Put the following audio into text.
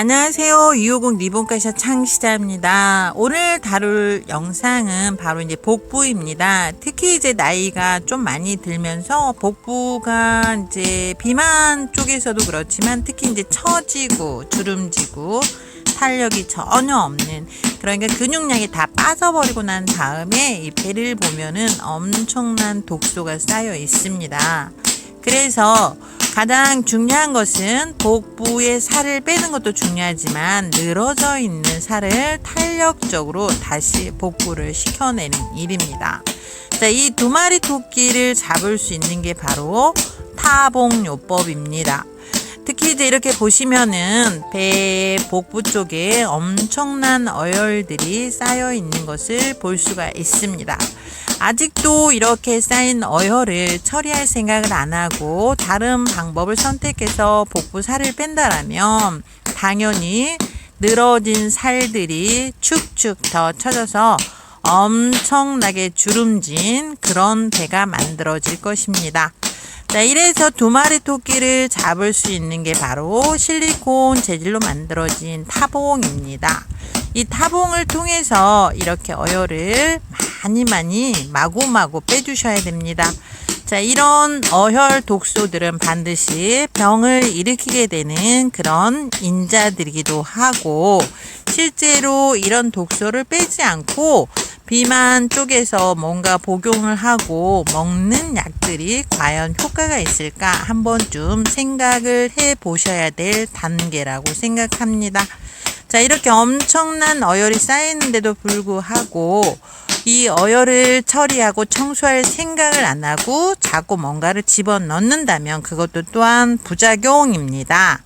안녕하세요. 250 리본가샤 창시자입니다. 오늘 다룰 영상은 바로 이제 복부입니다. 특히 이제 나이가 좀 많이 들면서 복부가 이제 비만 쪽에서도 그렇지만 특히 이제 처지고 주름지고 탄력이 전혀 없는 그러니까 근육량이 다 빠져버리고 난 다음에 이 배를 보면은 엄청난 독소가 쌓여 있습니다. 그래서 가장 중요한 것은 복부의 살을 빼는 것도 중요하지만 늘어져 있는 살을 탄력적으로 다시 복구를 시켜내는 일입니다. 자, 이 두 마리 토끼를 잡을 수 있는 게 바로 타봉요법입니다. 이제 이렇게 보시면은 배 복부 쪽에 엄청난 어혈들이 쌓여 있는 것을 볼 수가 있습니다. 아직도 이렇게 쌓인 어혈을 처리할 생각을 안 하고 다른 방법을 선택해서 복부 살을 뺀다라면 당연히 늘어진 살들이 축축 더 쳐져서 엄청나게 주름진 그런 배가 만들어질 것입니다. 자, 이래서 두 마리 토끼를 잡을 수 있는 게 바로 실리콘 재질로 만들어진 타봉입니다. 이 타봉을 통해서 이렇게 어혈을 많이 많이 마구마구 빼주셔야 됩니다. 자, 이런 어혈 독소들은 반드시 병을 일으키게 되는 그런 인자들이기도 하고, 실제로 이런 독소를 빼지 않고 비만 쪽에서 뭔가 복용을 하고 먹는 약들이 과연 효과가 있을까 한 번쯤 생각을 해 보셔야 될 단계라고 생각합니다. 자, 이렇게 엄청난 어혈이 쌓이는데도 불구하고 이 어혈을 처리하고 청소할 생각을 안 하고 자꾸 뭔가를 집어 넣는다면 그것도 또한 부작용입니다.